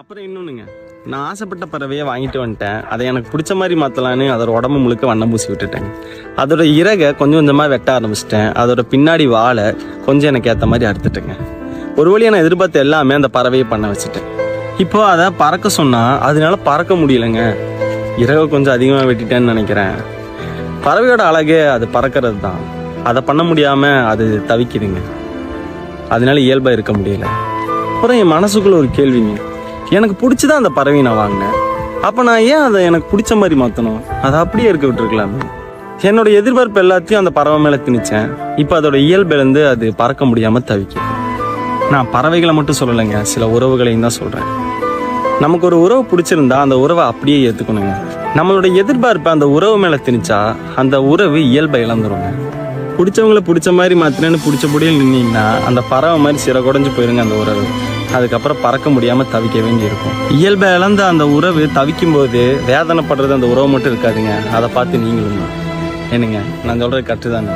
அப்புறம் இன்னொன்றுங்க நான் ஆசைப்பட்ட பறவையை வாங்கிட்டு வந்துட்டேன். அதை எனக்கு பிடிச்ச மாதிரி மாற்றலான்னு அதோட உடம்பு முழுக்க வண்ணம் பூசி விட்டுட்டேங்க. அதோட இறகை கொஞ்சம் கொஞ்சமாக வெட்ட ஆரம்பிச்சிட்டேன். அதோட பின்னாடி வாழை கொஞ்சம் எனக்கு ஏற்ற மாதிரி அறுத்துட்டேங்க. ஒரு வழியை நான் எதிர்பார்த்த எல்லாமே அந்த பறவையை பண்ண வச்சுட்டேன். இப்போ அதை பறக்க சொன்னால் அதனால பறக்க முடியலங்க. இறகை கொஞ்சம் அதிகமாக வெட்டிட்டேன்னு நினைக்கிறேன். பறவையோட அழகே அது பறக்கிறது தான். அதை பண்ண முடியாமல் அது தவிக்குதுங்க. அதனால இயல்பாக இருக்க முடியல. அப்புறம் என் மனசுக்குள்ள ஒரு கேள்விங்க. எனக்கு பிடிச்சி தான் அந்த பறவையை நான் வாங்கினேன். அப்போ நான் ஏன் அதை எனக்கு பிடிச்ச மாதிரி மாற்றணும் அதை அப்படியே இருக்க விட்டுருக்கலாமே. என்னோட எதிர்பார்ப்பு எல்லாத்தையும் அந்த பறவை மேலே திணிச்சேன். இப்போ அதோட இயல்பிலேருந்து அது பறக்க முடியாமல் தவிக்குது நான் பறவைகளை மட்டும் சொல்லலைங்க சில உறவுகளையும் தான் சொல்கிறேன் நமக்கு ஒரு உறவு பிடிச்சிருந்தா அந்த உறவை அப்படியே ஏற்றுக்கணுங்க நம்மளோட எதிர்பார்ப்பை அந்த உறவு மேலே திணிச்சா அந்த உறவு இயல்பை இழந்துருங்க. பிடிச்சவங்கள பிடிச்ச மாதிரி மாத்தினேன்னு பிடிச்ச முடியல் நின்னீங்கன்னா அந்த பறவை மாதிரி சிற குறைஞ்சு போயிருங்க அந்த உறவு. அதுக்கப்புறம் பறக்க முடியாமல் தவிக்க வேண்டியிருக்கும். இயல்பை இழந்த அந்த உறவு தவிக்கும் போது வேதனைப்படுறது அந்த உறவு மட்டும் இருக்காதுங்க. அதை பார்த்து நீங்களும்? என்னங்க? நான் சொல்கிறது கரெக்டு தானே